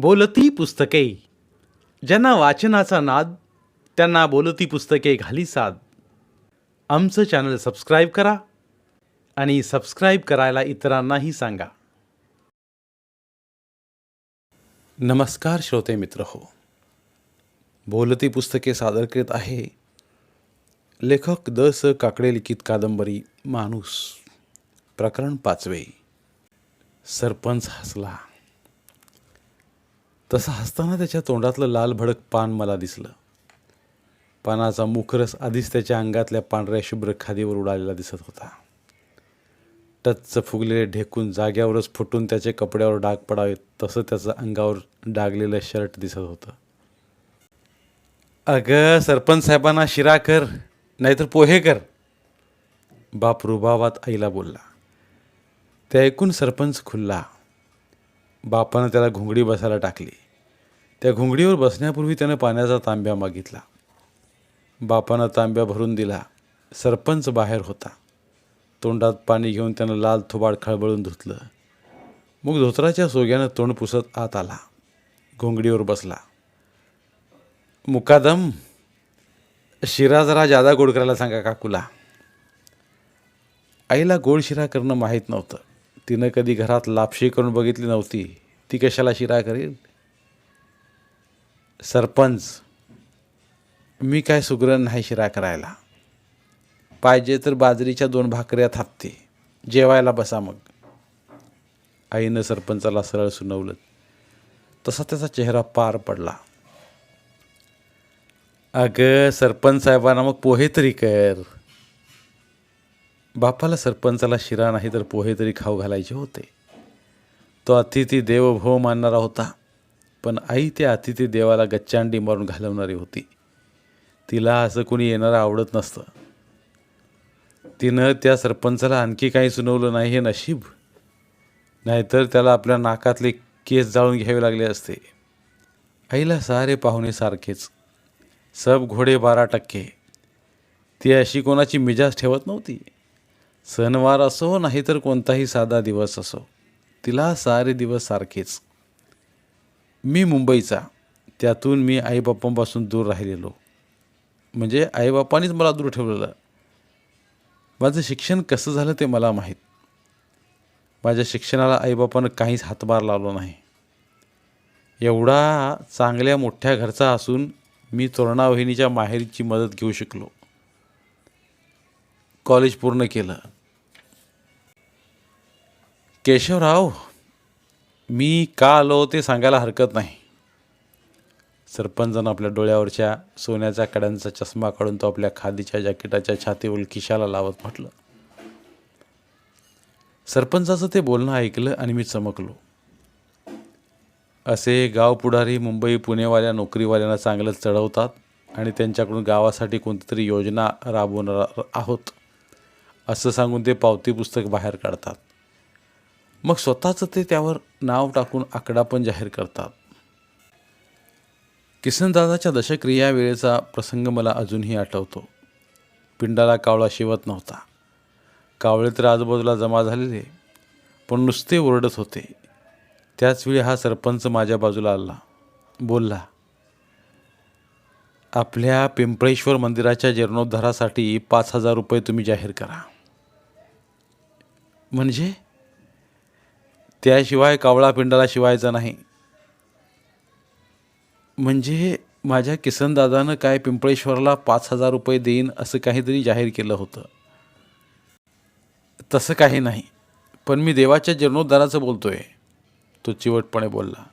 बोलती पुस्तके. ज्यांना वाचनाचा नाद त्यांना बोलती पुस्तके घाली साद. आमचं चॅनल सबस्क्राईब करा आणि सबस्क्राईब करायला इतरांनाही सांगा. नमस्कार श्रोते मित्र हो. बोलती पुस्तके सादर करीत आहे लेखक द स काकडे लिखित कादंबरी माणूस. प्रकरण पाचवे. सरपंच हसला. तसं हसताना त्याच्या तोंडातलं लाल भडक पान मला दिसलं. पानाचा मुखरस आधीच त्याच्या अंगातल्या पांढऱ्या शुभ्र खादीवर उडालेला दिसत होता. टच्च फुगलेले ढेकून जाग्यावरच फुटून त्याचे कपड्यावर डाग पडावेत तसं त्याचं अंगावर डागलेलं शर्ट दिसत होतं. अगं सरपंच साहेबांना शिरा कर नाहीतर पोहे कर बाप रुबावात आईला बोलला. ते ऐकून सरपंच खुलला. बापानं त्याला घुंगडी बसायला टाकली. त्या घुंगडीवर बसण्यापूर्वी त्यानं पाण्याचा तांब्या मागितला. बापानं तांब्या भरून दिला. सरपंच बाहेर होता. तोंडात पाणी घेऊन त्यानं लाल थुबाड खळबळून धुतलं. मग धोत्राच्या सोग्यानं तोंड पुसत आत आला. घोंगडीवर बसला. मुकादम शिरा जरा जादा गोड करायला सांगा काकूला. आईला गोड शिरा करणं माहीत नव्हतं. तिनं कधी घरात लापशी करून बघितली नव्हती. ती कशाला शिरा करेल सरपंच मी काय सुगरण नाही शिरा करायला. पाहिजे तर बाजरीच्या दोन भाकऱ्या थापते. जेवायला बसा मग. आईनं सरपंचाला सरळ सुनवलं. तसा त्याचा चेहरा पार पडला. अगं सरपंच साहेबांना मग पोहे तरी कर. बापाला सरपंचाला शिरा नाही तर पोहे तरी खाऊ घालायचे होते. तो अतिथी देवभव मानणारा होता. पण आई त्या अतिथी देवाला गच्चांडी मारून घालवणारी होती. तिला असं कोणी येणारं आवडत नसतं. तिनं त्या सरपंचाला आणखी काही सुनवलं नाही हे नशीब. नाहीतर त्याला आपल्या नाकातले केस जाळून घ्यावे लागले असते. आईला सारे पाहुणे सारखेच. सब घोडे बारा टक्के. ती अशी कोणाची मिजाज ठेवत नव्हती. सणवार असो नाहीतर कोणताही साधा दिवस असो. तिला सारे दिवस सारखेच. मी मुंबईचा त्यातून मी आईबापांपासून दूर राहिलेलो. म्हणजे आईबापांनीच मला दूर ठेवलेलं. माझं शिक्षण कसं झालं ते मला माहीत. माझ्या शिक्षणाला आईबापानं काहीच हातभार लावला नाही. एवढा चांगल्या मोठ्या घरचा असून मी तोरणा वहिनीच्या माहेरीची मदत घेऊ शकलो. कॉलेज पूर्ण केलं. केशवराव मी का आलो ते सांगायला हरकत नाही. सरपंचानं आपल्या डोळ्यावरच्या सोन्याच्या कड्यांचा चष्मा काढून तो आपल्या खादीच्या जॅकेटाच्या छातीवर खिशाला लावत म्हटलं. सरपंचाचं ते बोलणं ऐकलं आणि मी चमकलो. असे गाव पुढारी मुंबई पुणेवाल्या नोकरीवाल्यांना चांगलं चढवतात आणि त्यांच्याकडून गावासाठी कोणती तरी योजना राबवणार आहोत असं सांगून ते पावती पुस्तक बाहेर काढतात. मग स्वतःचं ते त्यावर नाव टाकून आकडा पण जाहीर करतात. किसनदादाच्या दशक्रिया वेळेचा प्रसंग मला अजूनही आठवतो. पिंडाला कावळा शिवत नव्हता. कावळे तर आजूबाजूला जमा झालेले पण नुसते ओरडत होते. त्याचवेळी हा सरपंच माझ्या बाजूला आला. बोलला आपल्या पिंपळेश्वर मंदिराच्या जीर्णोद्धारासाठी पाच हजार रुपये तुम्ही जाहीर करा. म्हणजे? त्याशिवाय कावळा पिंडाला शिवायचा नाही. म्हणजे माझ्या किसनदादानं काय पिंपळेश्वरला पाच हजार रुपये देईन असं काहीतरी जाहीर केलं होतं. तसं काही नाही. पण मी देवाच्या जीर्णोद्धाराचं आहे तो चिवटपणे बोलला.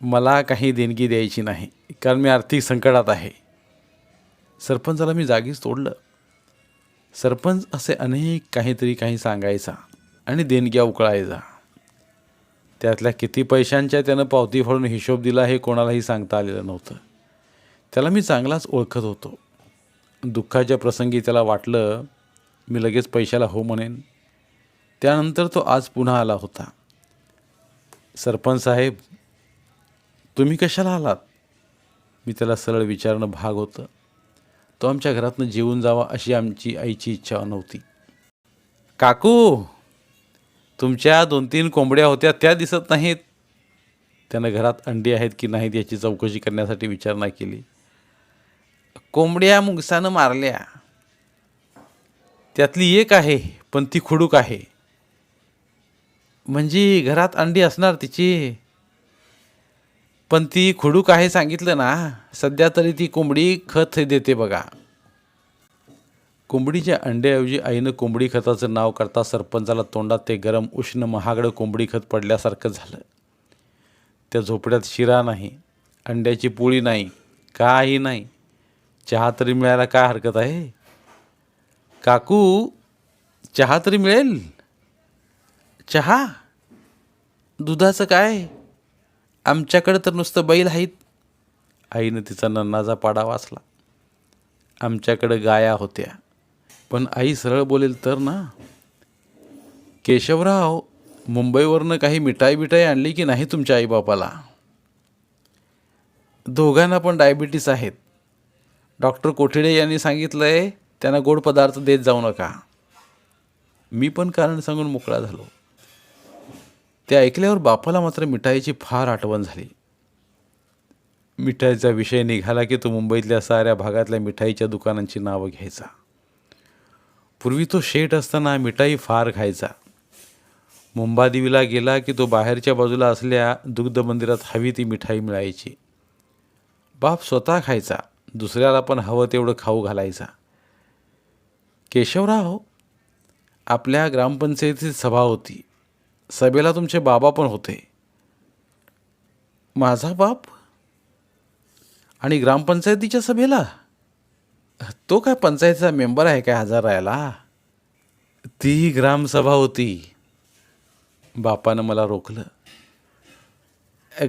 मला काही देणगी द्यायची नाही कारण मी आर्थिक संकटात आहे. सरपंचाला मी जागीच तोडलं. सरपंच असे अनेक काहीतरी काही सांगायचा आणि देणग्या उकळायचा. त्यातल्या किती पैशांच्या त्यानं पावती फाडून हिशोब दिला हे कोणालाही सांगता आलेलं नव्हतं. त्याला मी चांगलाच ओळखत होतो. दुःखाच्या प्रसंगी त्याला वाटलं मी लगेच पैशाला हो म्हणेन. त्यानंतर तो आज पुन्हा आला होता. सरपंच साहेब तुम्ही कशाला आलात? मी त्याला सरळ विचारणं भाग होतं. तो आमच्या घरातनं जेवून जावा अशी आमची आईची इच्छा नव्हती. काकू! तुमच्या दोन तीन कोंबड्या होत्या त्या दिसत नाहीत. त्यानं घरात अंडी आहेत की नाहीत याची चौकशी करण्यासाठी विचारणा केली. कोंबड्या मुंगसानं मारल्या. त्यातली एक आहे पण ती खुडूक आहे. म्हणजे घरात अंडी असणार तिची. पण ती खुडूक आहे सांगितलं ना सध्या तरी ती कोंबडी खत देते बघा. कोंबडीच्या अंड्याऐवजी आईनं कोंबडी खताचं नाव करता सरपंचाला तोंडात ते गरम उष्ण महागडं कोंबडी खत पडल्यासारखं झालं. त्या झोपड्यात शिरा नाही अंड्याची पोळी नाही काही नाही. चहा तरी मिळायला काय हरकत आहे? काकू चहा तरी मिळेल? चहा? दुधाचं काय? आमच्याकडं तर नुसतं बैल आहेत. आईनं तिचा नन्नाचा पाडा वाचला. आमच्याकडं गाया होत्या. पण आई सरळ बोलेल तर ना केशवराव मुंबईवरनं काही मिठाई बिठाई आणली की नाही तुमच्या आईबापाला? दोघांना पण डायबिटीस आहेत. डॉक्टर कोठिडे यांनी सांगितलं आहे त्यांना गोड पदार्थ देत जाऊ नका. मी पण कारण सांगून मोकळा झालो. ते ऐकल्यावर बापाला मात्र मिठाईची फार आठवण झाली. मिठाईचा विषय निघाला की तो मुंबईतल्या साऱ्या भागातल्या मिठाईच्या दुकानांची नावं घ्यायचा. पूर्वी तो शेठ असताना मिठाई फार खायचा. मुंबादेवीला गेला की तो बाहेरच्या बाजूला असल्या दुग्ध मंदिरात हवी ती मिठाई मिळायची. बाप स्वतः खायचा दुसऱ्याला पण हवं तेवढं खाऊ घालायचा. केशवराव आपल्या ग्रामपंचायतीत सभा होती. सभेला तुमचे बाबा पण होते. माझा बाप? आणि ग्रामपंचायतीच्या सभेला? तो काय पंचायतीचा मेंबर आहे काय हजर राहायला ती ग्रामसभा होती. बापानं मला रोखलं.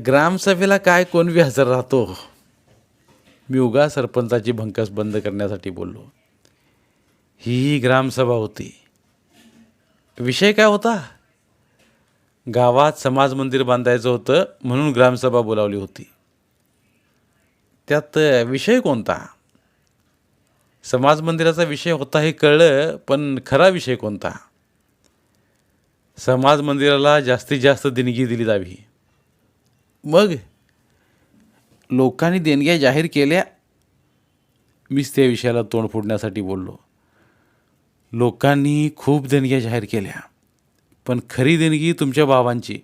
ग्रामसभेला काय कोण बी हजर राहतो? मी उगा सरपंचाची भंकस बंद करण्यासाठी बोललो. ही ग्रामसभा होती. विषय काय होता? गावात समाज मंदिर बांधायचं होतं म्हणून ग्रामसभा बोलावली होती. त्यात विषय कोणता? समाज मंदिराचा विषय होता हे कळलं पण खरा विषय कोणता? समाज मंदिराला जास्तीत जास्त देणगी दिली जावी. मग लोकांनी देणग्या जाहीर केल्या मीच त्या विषयाला तोंड फोडण्यासाठी बोललो. लोकांनी खूप देणग्या जाहीर केल्या पण खरी देणगी तुमच्या बाबांची.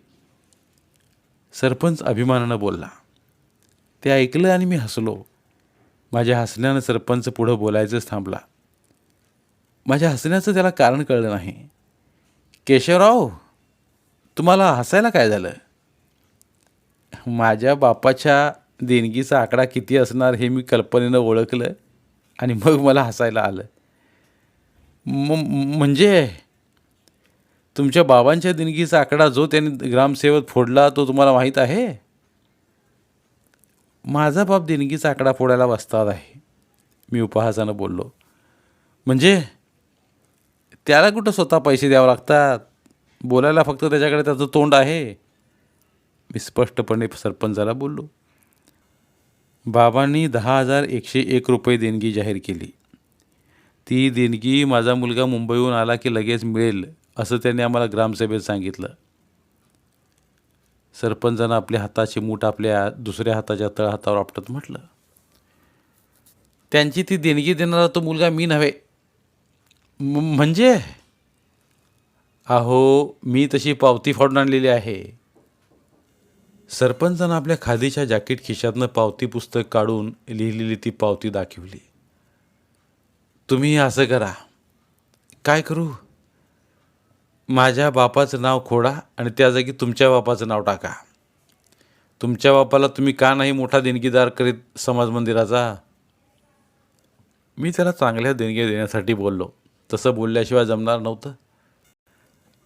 सरपंच अभिमानानं बोलला ते ऐकलं आणि मी हसलो. माझ्या हसण्यानं सरपंच पुढं बोलायचंच थांबला. माझ्या हसण्याचं त्याला कारण कळलं नाही. केशवराव तुम्हाला हसायला काय झालं? माझ्या बापाच्या देणगीचा आकडा किती असणार हे मी कल्पनेनं ओळखलं आणि मग मला हसायला आलं. म म्हणजे तुमच्या बाबांच्या देणगीचा आकडा जो त्यांनी ग्रामसेवक फोडला तो तुम्हाला माहीत आहे? माझा बाप देणगीचा आकडा फोडायला बसतात आहे. मी उपहासानं बोललो. म्हणजे त्याला कुठं स्वतः पैसे द्यावं लागतात? बोलायला फक्त त्याच्याकडे त्याचं तोंड आहे. मी स्पष्टपणे सरपंचाला बोललो. बाबांनी दहा हजार एकशे एक रुपये देणगी जाहीर केली. ती देणगी माझा मुलगा मुंबईहून आला की लगेच मिळेल असं त्यांनी आम्हाला ग्रामसभेत सांगितलं. सरपंचानं आपल्या हाताची मूठ आपल्या दुसऱ्या हाताच्या तळहातावर आपटत म्हटलं. त्यांची ती देणगी देणारा तो मुलगा मी नव्हे. म्हणजे? अहो मी तशी पावती फाडून आणलेली आहे. सरपंचानं आपल्या खादीच्या जॅकेट खिशातनं पावती पुस्तक काढून लिहिलेली ती पावती दाखवली. तुम्ही असं करा. काय करू? माझ्या बापाचं नाव खोडा आणि त्या जागी तुमच्या बापाचं नाव टाका. तुमच्या बापाला तुम्ही का नाही मोठा देणगीदार करीत समाज मंदिराचा? मी त्याला चांगल्या देणग्या देण्यासाठी बोललो. तसं बोलल्याशिवाय जमणार नव्हतं.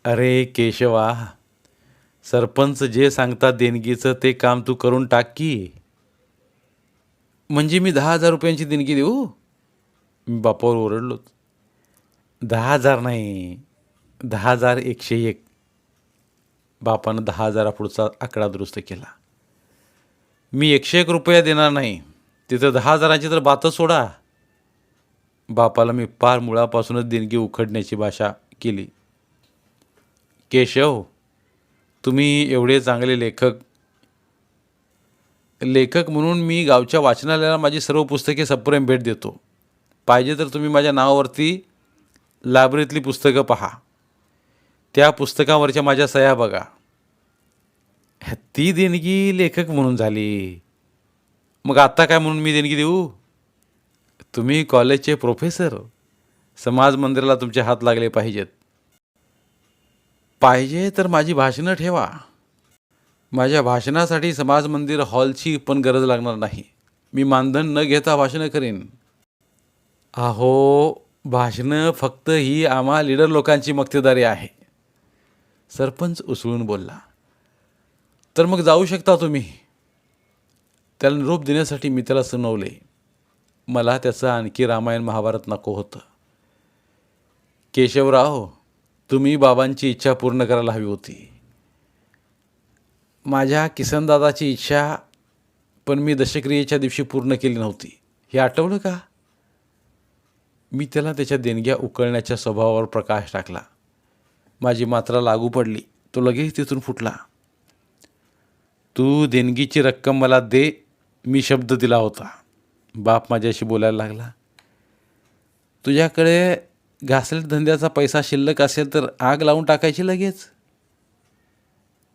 अरे केशवा सरपंच जे सांगतात देणगीचं ते काम तू करून टाक की. म्हणजे मी दहा हजार रुपयांची देणगी देऊ? मी बापावर ओरडलो दहा हजार नाही. दहा हजार एकशे एक. बापानं दहा हजारापुढचा आकडा दुरुस्त केला. मी एकशे एक रुपया देणार नाही. तिथं दहा हजाराची तर बातच सोडा. बापाला मी पार मुळापासूनच देणगी उखडण्याची भाषा केली. केशव तुम्ही एवढे चांगले लेखक लेखक म्हणून मी गावच्या वाचनालयाला माझी सर्व पुस्तके सप्रेम भेट देतो. पाहिजे तर तुम्ही माझ्या नावावरती लायब्ररीतली पुस्तकं पहा. त्या पुस्तकावरच्या माझ्या सह्या बघा. ती देणगी लेखक म्हणून झाली. मग आत्ता काय म्हणून मी देणगी देऊ? तुम्ही कॉलेजचे प्रोफेसर. समाज मंदिराला तुमचे हात लागले पाहिजेत. पाहिजे तर माझी भाषणं ठेवा. माझ्या भाषणासाठी समाज मंदिर हॉलची पण गरज लागणार नाही. मी मानधन न घेता भाषणं करेन. अहो भाषणं फक्त ही आम्हा लिडर लोकांची मक्तेदारी आहे. सरपंच उसळून बोलला तर मग जाऊ शकता तुम्ही. त्याला निरोप देण्यासाठी मी त्याला सुनावले. मला त्याचं आणखी रामायण महाभारत नको होतं. केशवराव तुम्ही बाबांची इच्छा पूर्ण करायला हवी होती. माझ्या किसनदादाची इच्छा पण मी दशक्रियेच्या दिवशी पूर्ण केली नव्हती. हे आठवलं का? मी त्याला त्याच्या देणग्या उकळण्याच्या स्वभावावर प्रकाश टाकला. माझी मात्रा लागू पडली. तो लगेच तिथून फुटला. तू देणगीची रक्कम मला दे मी शब्द दिला होता. बाप माझ्याशी बोलायला लागला. तुझ्याकडे घासलेट धंद्याचा पैसा शिल्लक असेल तर आग लावून टाकायची लगेच.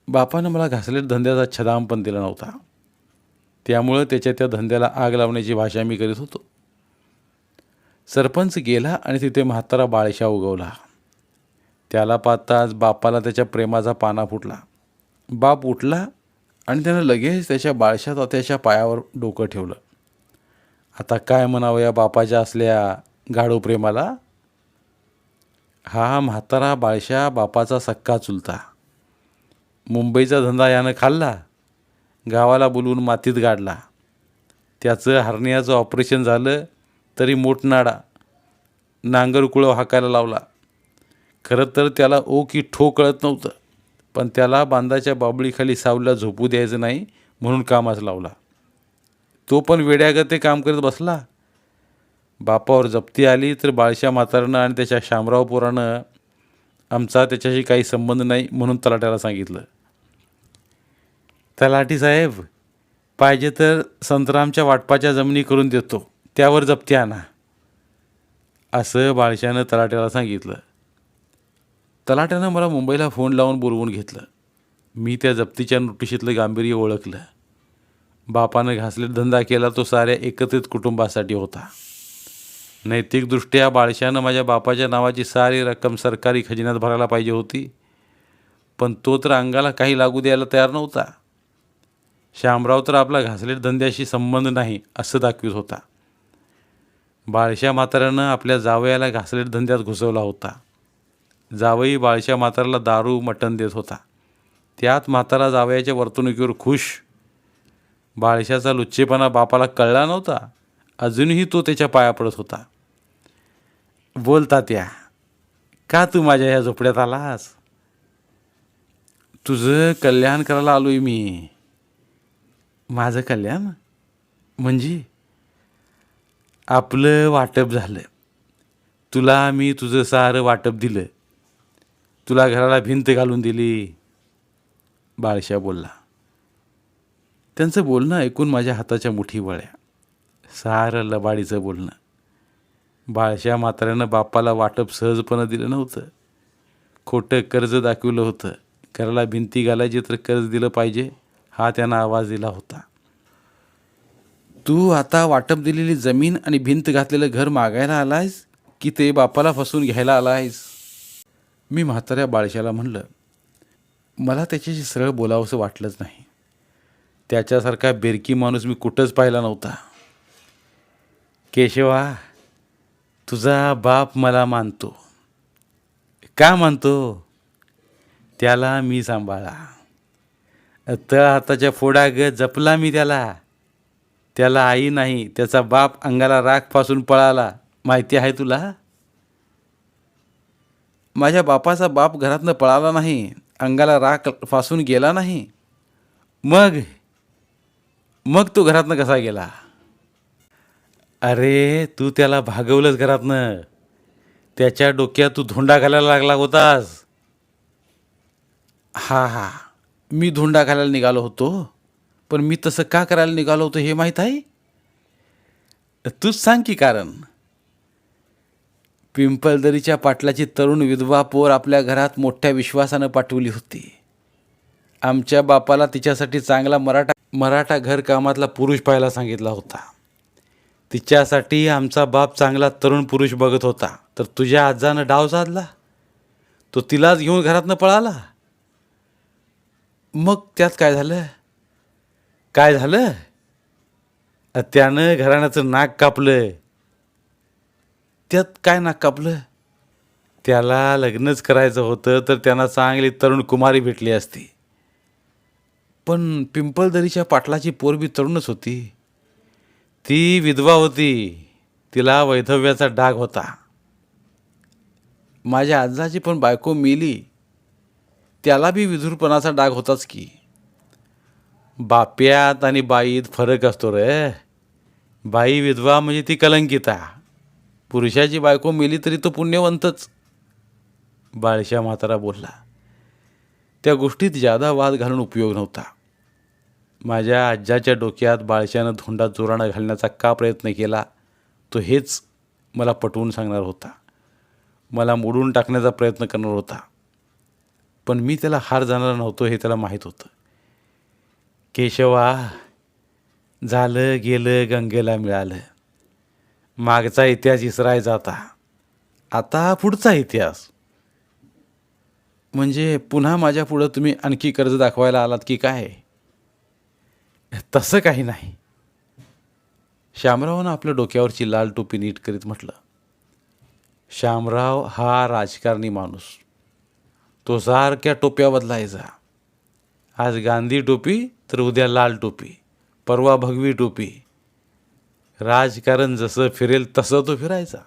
बापानं मला घासलेट धंद्याचा छदाम पण दिला नव्हता. त्यामुळं त्याच्या त्या धंद्याला आग लावण्याची भाषा मी करीत होतो. सरपंच गेला आणि तिथे म्हातारा बाळशा उगवला. त्याला पाहताच बापाला त्याच्या प्रेमाचा पाना फुटला. बाप उठला आणि त्यानं लगेच त्याच्या बाळशात तात्याच्या पायावर डोकं ठेवलं. आता काय म्हणावं या बापाच्या असल्या गाढो प्रेमाला? हा म्हातारा बाळशा बापाचा सक्का चुलता. मुंबईचा धंदा यानं खाल्ला. गावाला बोलवून मातीत गाडला. त्याचं हरण्याचं ऑपरेशन झालं तरी मोठनाडा नांगरकुळं हाकायला लावला. खरं तर त्याला ओ की ठो कळत नव्हतं. पण त्याला बांधाच्या बाबळीखाली सावलीला झोपू द्यायचं नाही म्हणून कामास लावला. तो पण वेड्यागते ते काम करत बसला. बापावर जप्ती आली तर बाळशा म्हातारनं आणि त्याच्या शामराव पोरानं आमचा त्याच्याशी काही संबंध नाही म्हणून तलाट्याला सांगितलं. तलाठी साहेब पाहिजे तर संतरामच्या वाटपाच्या जमिनी करून देतो. त्यावर जप्ती आणा. असं बाळशानं तलाट्याला सांगितलं. तलाट्यानं मला मुंबईला फोन लावून बोलवून घेतलं. मी त्या जप्तीच्या नोटिशीतलं गांभीर्य ओळखलं. बापानं घासलेट धंदा केला तो साऱ्या एकत्रित कुटुंबासाठी होता. नैतिकदृष्ट्या बाळशानं माझ्या बापाच्या नावाची सारी रक्कम सरकारी खजिन्यात भरायला पाहिजे होती. पण तो तर अंगाला काही लागू द्यायला तयार नव्हता. श्यामराव तर आपला घासलेट धंद्याशी संबंध नाही असं दाखवित होता. बाळशा म्हाताऱ्यानं आपल्या जावयाला घासलेट धंद्यात घुसवला होता. जावई बाळशा म्हाताऱ्याला दारू मटण देत होता. त्यात म्हातारा जावयाच्या वर्तणुकीवर खुश. बाळशाचा लुच्चेपणा बापाला कळला नव्हता. अजूनही तो त्याच्या पाया पडत होता. बोलता त्या का तू माझ्या ह्या झोपड्यात आलास? तुझं कल्याण करायला आलो आहे मी. माझं कल्याण? म्हणजे? आपलं वाटप झालं. तुला मी तुझं सारं वाटप दिलं. तुला घराला भिंत घालून दिली. बाळशा बोलला त्यांचं बोलणं ऐकून माझ्या हाताच्या मुठी वळ्या. सारं लबाडीचं बोलणं. बाळशा म्हाताऱ्यानं बापाला वाटप सहजपणं दिलं नव्हतं. खोटं कर्ज दाखवलं होतं. घराला भिंती घालायची तर कर्ज दिलं पाहिजे हा त्यांना आवाज दिला होता. तू आता वाटप दिलेली जमीन आणि भिंत घातलेलं घर मागायला आलायस की ते बापाला फसवून घ्यायला आलायस? मी म्हाताऱ्या बाळशाला म्हणलं मला त्याच्याशी सरळ बोलावंसं वाटलंच नाही. त्याच्यासारखा बेरकी माणूस मी कुठंच पाहिला नव्हता. केशवा तुझा बाप मला मानतो. का मानतो? त्याला मी सांभाळा. तळ हाताच्या फोडा ग जपला मी त्याला. त्याला आई नाही त्याचा बाप अंगाला राखपासून पळाला. माहिती आहे तुला? माझ्या बापाचा बाप घरातनं पळाला नाही अंगाला राख फासून गेला नाही. मग? मग तो घरातनं कसा गेला? अरे तू त्याला भागवलंच घरातनं. त्याच्या डोक्यात तू धोंडा घालायला लागला होतास. हा हा. मी धोंडा घालायला निघालो होतो. पण मी तसं का करायला निघालो होतो हे माहीत आहे? तूच सांग की कारण. पिंपळदरीच्या पाटलाची तरुण विधवा पोर आपल्या घरात मोठ्या विश्वासानं पाठवली होती. आमच्या बापाला तिच्यासाठी चांगला मराठा मराठा घरकामातला पुरुष पाहायला सांगितला होता. तिच्यासाठी आमचा बाप चांगला तरुण पुरुष बघत होता. तर तुझ्या आजानं डाव साधला? तो तिलाच घेऊन घरातनं पळाला? मग त्यात काय झालं? काय झालं? त्यानं घराण्याचं नाक कापलं. त्यात काय नाकापलं? त्याला लग्नच करायचं होतं तर त्यांना चांगली तरुण कुमारी भेटली असती. पण पिंपळदरीच्या पाटलाची पोरबी तरुणच होती. ती विधवा होती. तिला वैधव्याचा डाग होता. माझ्या आजाची पण बायको मेली. त्याला बी विधुरपणाचा डाग होताच की. बाप्यात आणि बाईत फरक असतो रे. बाई विधवा म्हणजे ती कलंकिता. पुरुषाची बायको मेली तरी तो पुण्यवंतच. बाळशा म्हातारा बोलला त्या गोष्टीत जादा वाद घालून उपयोग नव्हता. माझ्या आज्जाच्या डोक्यात बाळशानं धोंडा जोराणा घालण्याचा का प्रयत्न केला तो हेच मला पटवून सांगणार होता. मला मोडून टाकण्याचा प्रयत्न करणार होता. पण मी त्याला हार जाणार नव्हतो हे त्याला माहीत होतं. केशवा झालं गेलं गंगेला मिळालं. मागचा इतिहास इसरायचा आता आता पुढचा इतिहास. म्हणजे पुन्हा माझ्या पुढं तुम्ही आणखी कर्ज दाखवायला आलात की काय? तसं काही नाही. श्यामरावनं आपल्या डोक्यावरची लाल टोपी नीट करीत म्हटलं श्यामराव हा राजकारणी माणूस. तो सारख्या टोप्या बदलायचा. आज गांधी टोपी तर उद्या लाल टोपी परवा भगवी टोपी. राजकारण जसं फिरेल तसं तो फिरायचा.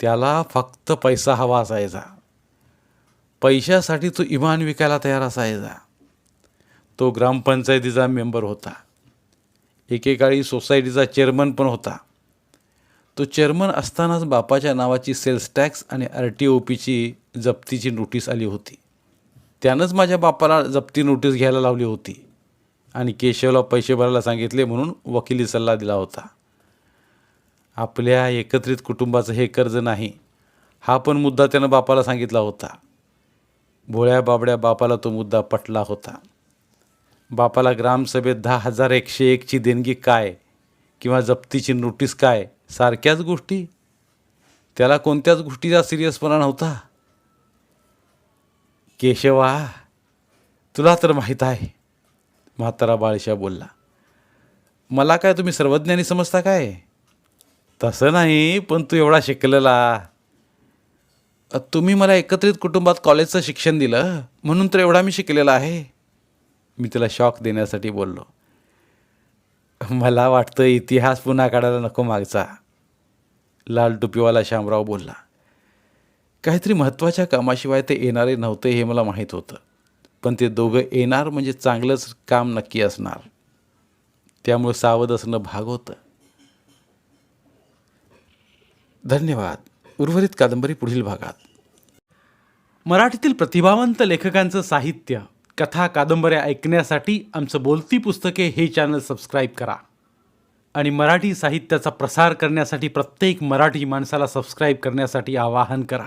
त्याला फक्त पैसा हवा असायचा. पैशासाठी तो इमान विकायला तयार असायचा. तो ग्रामपंचायतीचा मेंबर होता. एकेकाळी सोसायटीचा चेअरमन पण होता. तो चेअरमन असतानाच बापाच्या नावाची सेल्स टॅक्स आणि आर टी ओ पीची जप्तीची नोटीस आली होती. त्यानंच माझ्या बापाला जप्ती नोटीस घ्यायला लावली होती. आणि केशवला पैसे भरायला सांगितले म्हणून वकिली सल्ला दिला होता. आपल्या एकत्रित कुटुंबाचं हे कर्ज नाही हा पण मुद्दा त्यानं बापाला सांगितला होता. भोळ्या बाबड्या बापाला तो मुद्दा पटला होता. बापाला ग्रामसभेत दहा हजार एकशे एकची देणगी काय किंवा जप्तीची नोटीस काय सारख्याच गोष्टी? त्याला कोणत्याच गोष्टीचा सिरियसपणा नव्हता? केशवा तुला तर माहीत आहे म्हातारा बाळशा बोलला मला काय तुम्ही सर्वज्ञानी समजता काय? तसं नाही पण तू एवढा शिकलेला. तुम्ही मला एकत्रित कुटुंबात कॉलेजचं शिक्षण दिलं म्हणून तर एवढा मी शिकलेला आहे. मी तिला शॉक देण्यासाठी बोललो मला वाटतं इतिहास पुन्हा काढायला नको मागचा. लाल टुपीवाला शामराव बोलला काहीतरी महत्त्वाच्या कामाशिवाय ते येणारे नव्हते हे मला माहीत होतं. पण ते दोघं येणार म्हणजे चांगलंच काम नक्की असणार. त्यामुळे सावध असणं भाग होतं. धन्यवाद. उर्वरित कादंबरी पुढील भागात. मराठीतील प्रतिभावंत लेखकांचं साहित्य कथा कादंबऱ्या ऐकण्यासाठी आमचं बोलती पुस्तके हे चॅनल सबस्क्राईब करा. आणि मराठी साहित्याचा प्रसार करण्यासाठी प्रत्येक मराठी माणसाला सबस्क्राईब करण्यासाठी आवाहन करा.